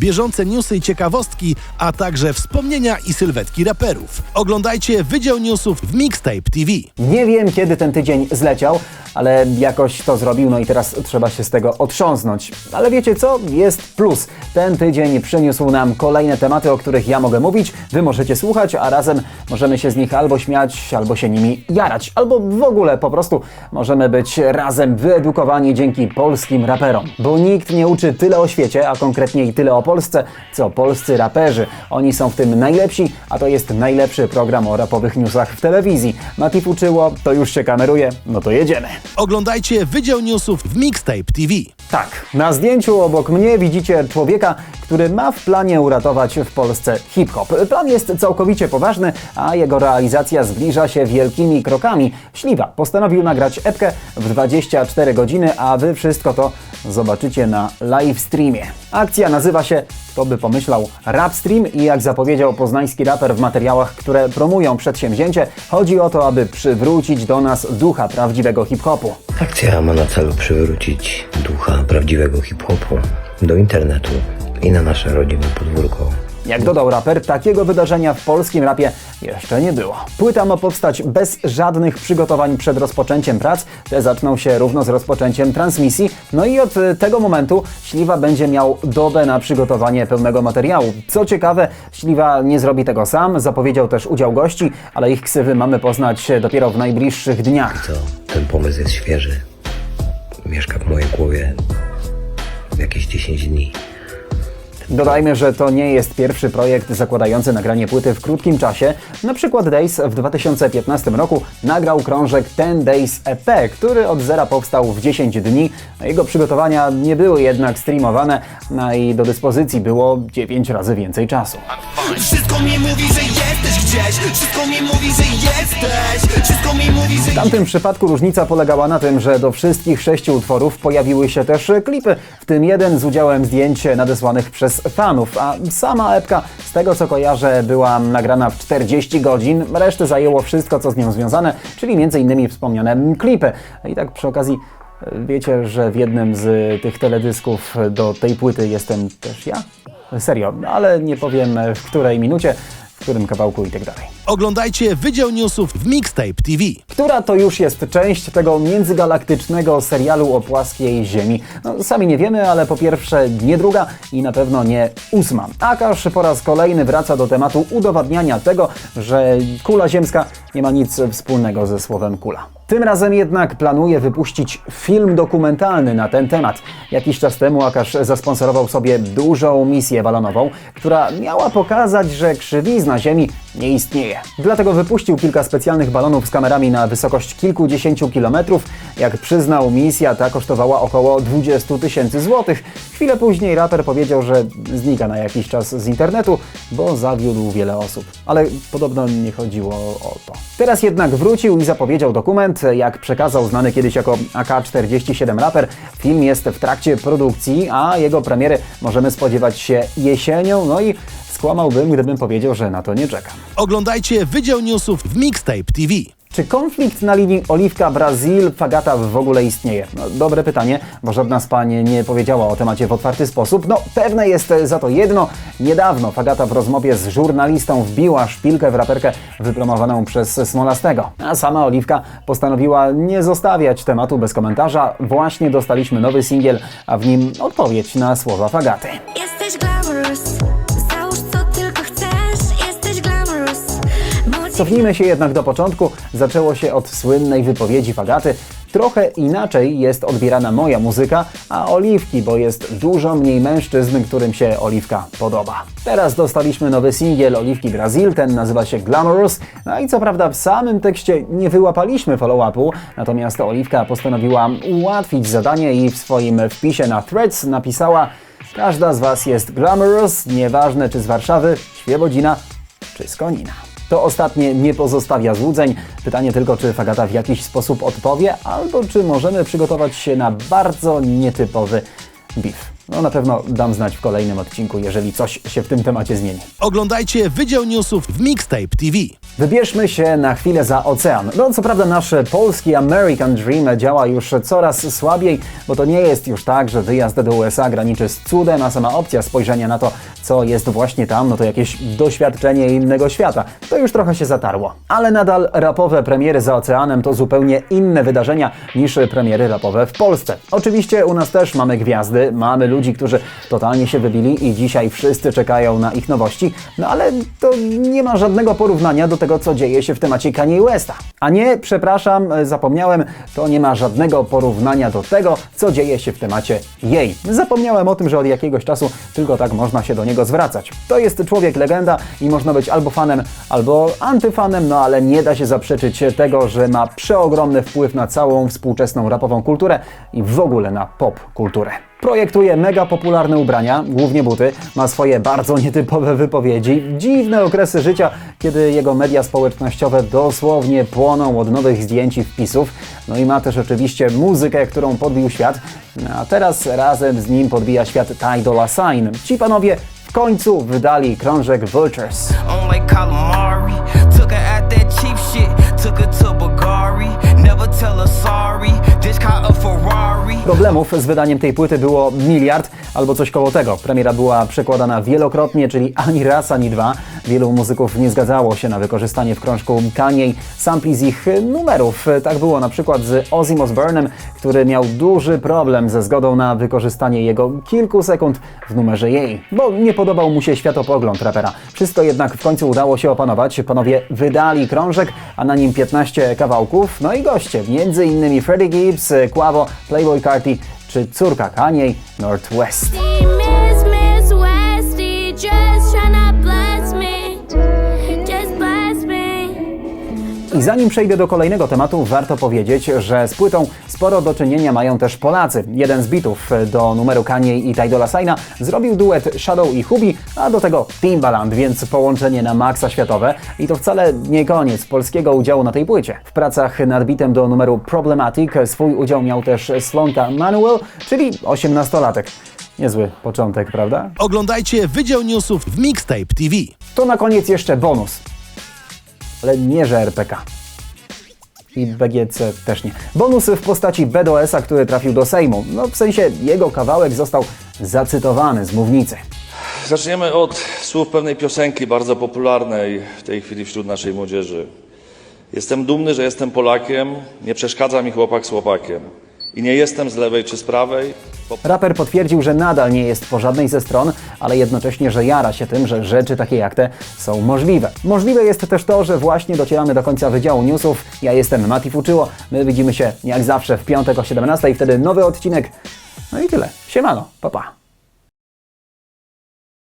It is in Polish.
bieżące newsy i ciekawostki, a także wspomnienia i sylwetki raperów. Oglądajcie Wydział Newsów w Mixtape TV. Nie wiem, kiedy ten tydzień zleciał, ale jakoś to zrobił, no i teraz trzeba się z tego otrząsnąć. Ale wiecie co? Jest plus. Ten tydzień przyniósł nam kolejne tematy, o których ja mogę mówić, wy możecie słuchać, a razem możemy się z nich albo śmiać, albo się nimi jarać, albo w ogóle po prostu możemy być razem wyedukowani dzięki polskim raperom. Bo nikt nie uczy tyle o świecie, a konkretniej tyle o Polsce, co polscy raperzy. Oni są w tym najlepsi, a to jest najlepszy program o rapowych newsach w telewizji. Matif uczyło, to już się kameruje, no to jedziemy. Oglądajcie Wydział Newsów w Mixtape TV. Tak, na zdjęciu obok mnie widzicie człowieka, który ma w planie uratować w Polsce hip-hop. Plan jest całkowicie poważny, a jego realizacja zbliża się wielkimi krokami. Śliwa postanowił nagrać epkę w 24 godziny, a wy wszystko to zobaczycie na live streamie. Akcja nazywa się, kto by pomyślał, Rap Stream i jak zapowiedział poznański raper w materiałach, które promują przedsięwzięcie, chodzi o to, aby przywrócić do nas ducha prawdziwego hip-hopu. Akcja ma na celu przywrócić ducha prawdziwego hip-hopu do internetu i na nasze rodzime podwórko. Jak dodał raper, takiego wydarzenia w polskim rapie jeszcze nie było. Płyta ma powstać bez żadnych przygotowań przed rozpoczęciem prac. Te zaczną się równo z rozpoczęciem transmisji. No i od tego momentu Śliwa będzie miał dobę na przygotowanie pełnego materiału. Co ciekawe, Śliwa nie zrobi tego sam. Zapowiedział też udział gości, ale ich ksywy mamy poznać dopiero w najbliższych dniach. Co? Ten pomysł jest świeży. Mieszka w mojej głowie jakieś 10 dni. Dodajmy, że to nie jest pierwszy projekt zakładający nagranie płyty w krótkim czasie. Na przykład Days w 2015 roku nagrał krążek Ten Days EP, który od zera powstał w 10 dni. Jego przygotowania nie były jednak streamowane, no i do dyspozycji było 9 razy więcej czasu. Wszystko mi mówi, że jesteś gdzieś Wszystko mi mówi, że jesteś Wszystko mi mówi, że W tamtym przypadku różnica polegała na tym, że do wszystkich sześciu utworów pojawiły się też klipy, w tym jeden z udziałem zdjęć nadesłanych przez fanów, a sama epka, z tego co kojarzę, była nagrana w 40 godzin, resztę zajęło wszystko co z nią związane, czyli m.in. wspomniane klipy. I tak przy okazji e, wiecie, że w jednym z tych teledysków do tej płyty jestem też ja? Serio, ale nie powiem w której minucie, w którym kawałku i tak dalej. Oglądajcie Wydział Newsów w Mixtape TV. która to już jest część tego międzygalaktycznego serialu o płaskiej Ziemi. No, sami nie wiemy, ale po pierwsze nie druga i na pewno nie ósma. Akash po raz kolejny wraca do tematu udowadniania tego, że kula ziemska nie ma nic wspólnego ze słowem kula. Tym razem jednak planuje wypuścić film dokumentalny na ten temat. Jakiś czas temu Akash zasponsorował sobie dużą misję balonową, która miała pokazać, że krzywizna Ziemi nie istnieje. Dlatego wypuścił kilka specjalnych balonów z kamerami na wysokość kilkudziesięciu kilometrów. Jak przyznał, misja ta kosztowała około 20 tysięcy złotych. Chwilę później raper powiedział, że znika na jakiś czas z internetu, bo zawiódł wiele osób. Ale podobno nie chodziło o to. Teraz jednak wrócił i zapowiedział dokument. Jak przekazał znany kiedyś jako AK-47 raper, film jest w trakcie produkcji, a jego premiery możemy spodziewać się jesienią. No i skłamałbym, gdybym powiedział, że na to nie czekam. Oglądajcie Wydział Newsów w Mixtape TV. Czy konflikt na linii Oliwka-Brazil-Fagata w ogóle istnieje? No, dobre pytanie, bo żadna z pań nie powiedziała o temacie w otwarty sposób. No, pewne jest za to jedno. Niedawno Fagata w rozmowie z żurnalistą wbiła szpilkę w raperkę wypromowaną przez Smolastego. A sama Oliwka postanowiła nie zostawiać tematu bez komentarza. Właśnie dostaliśmy nowy singiel, a w nim odpowiedź na słowa Fagaty. Jesteś glamorous, Cofnijmy się jednak do początku. Zaczęło się od słynnej wypowiedzi Fagaty. Trochę inaczej jest odbierana moja muzyka, a Oliwki, bo jest dużo mniej mężczyzn, którym się Oliwka podoba. Teraz dostaliśmy nowy singiel Oliwki Brazil, ten nazywa się Glamorous. No i co prawda w samym tekście nie wyłapaliśmy follow-upu, natomiast Oliwka postanowiła ułatwić zadanie i w swoim wpisie na Threads napisała Każda z Was jest glamorous, nieważne czy z Warszawy, Świebodzina czy z Konina. To ostatnie nie pozostawia złudzeń. Pytanie tylko, czy Fagata w jakiś sposób odpowie, albo czy możemy przygotować się na bardzo nietypowy beef. No na pewno dam znać w kolejnym odcinku, jeżeli coś się w tym temacie zmieni. Oglądajcie Wydział Newsów w Mixtape TV. Wybierzmy się na chwilę za ocean. No, co prawda nasz polski American Dream działa już coraz słabiej, bo to nie jest już tak, że wyjazd do USA graniczy z cudem, a sama opcja spojrzenia na to, co jest właśnie tam, no to jakieś doświadczenie innego świata. To już trochę się zatarło. Ale nadal rapowe premiery za oceanem to zupełnie inne wydarzenia niż premiery rapowe w Polsce. Oczywiście u nas też mamy gwiazdy, mamy ludzi, którzy totalnie się wybili i dzisiaj wszyscy czekają na ich nowości, no ale to nie ma żadnego porównania do tego, co dzieje się w temacie Kanye Westa. A nie, przepraszam, zapomniałem, to nie ma żadnego porównania do tego, co dzieje się w temacie jej. Zapomniałem o tym, że od jakiegoś czasu tylko tak można się do niego zwracać. To jest człowiek legenda i można być albo fanem, albo antyfanem, no ale nie da się zaprzeczyć tego, że ma przeogromny wpływ na całą współczesną rapową kulturę i w ogóle na pop kulturę. Projektuje mega popularne ubrania, głównie buty, ma swoje bardzo nietypowe wypowiedzi, dziwne okresy życia, kiedy jego media społecznościowe dosłownie płoną od nowych zdjęć i wpisów. No i ma też oczywiście muzykę, którą podbił świat, a teraz razem z nim podbija świat Ty Dolla Sign. Ci panowie w końcu wydali krążek Vultures. Took her to Bulgari. Never tell her sorry, just caught a Ferrari. Problemów z wydaniem tej płyty było miliard albo coś koło tego. Premiera była przekładana wielokrotnie, czyli ani raz, ani dwa. Wielu muzyków nie zgadzało się na wykorzystanie w krążku Kanye sampli z ich numerów. Tak było na przykład z Ozzy Osbourne'em, który miał duży problem ze zgodą na wykorzystanie jego kilku sekund w numerze jej, bo nie podobał mu się światopogląd rapera. Wszystko jednak w końcu udało się opanować. Panowie wydali krążek, a na nim 15 kawałków. No i goście, między innymi Freddie Gibbs, Quavo, Playboy Carti czy córka Kanye, Northwest. I zanim przejdę do kolejnego tematu, warto powiedzieć, że z płytą sporo do czynienia mają też Polacy. Jeden z bitów do numeru Kanye i Ty Dolla Signa zrobił duet Shadow i Hubi, a do tego Timbaland, więc połączenie na maksa światowe. I to wcale nie koniec polskiego udziału na tej płycie. W pracach nad bitem do numeru Problematic swój udział miał też Slonka Manuel, czyli 18-latek. Niezły początek, prawda? Oglądajcie Wydział Newsów w Mixtape TV. To na koniec jeszcze bonus. Ale nie, że RPK. I BGC też nie. Bonus w postaci BDS-a, który trafił do Sejmu. No w sensie jego kawałek został zacytowany z mównicy. Zaczniemy od słów pewnej piosenki bardzo popularnej w tej chwili wśród naszej młodzieży. Jestem dumny, że jestem Polakiem, nie przeszkadza mi chłopak z chłopakiem. I nie jestem z lewej czy z prawej. Raper potwierdził, że nadal nie jest po żadnej ze stron, ale jednocześnie, że jara się tym, że rzeczy takie jak te są możliwe. Możliwe jest też to, że właśnie docieramy do końca Wydziału Newsów. Ja jestem Mati Fuczyło. My widzimy się jak zawsze w piątek o 17 i wtedy nowy odcinek. No i tyle. Siemano. Pa, pa.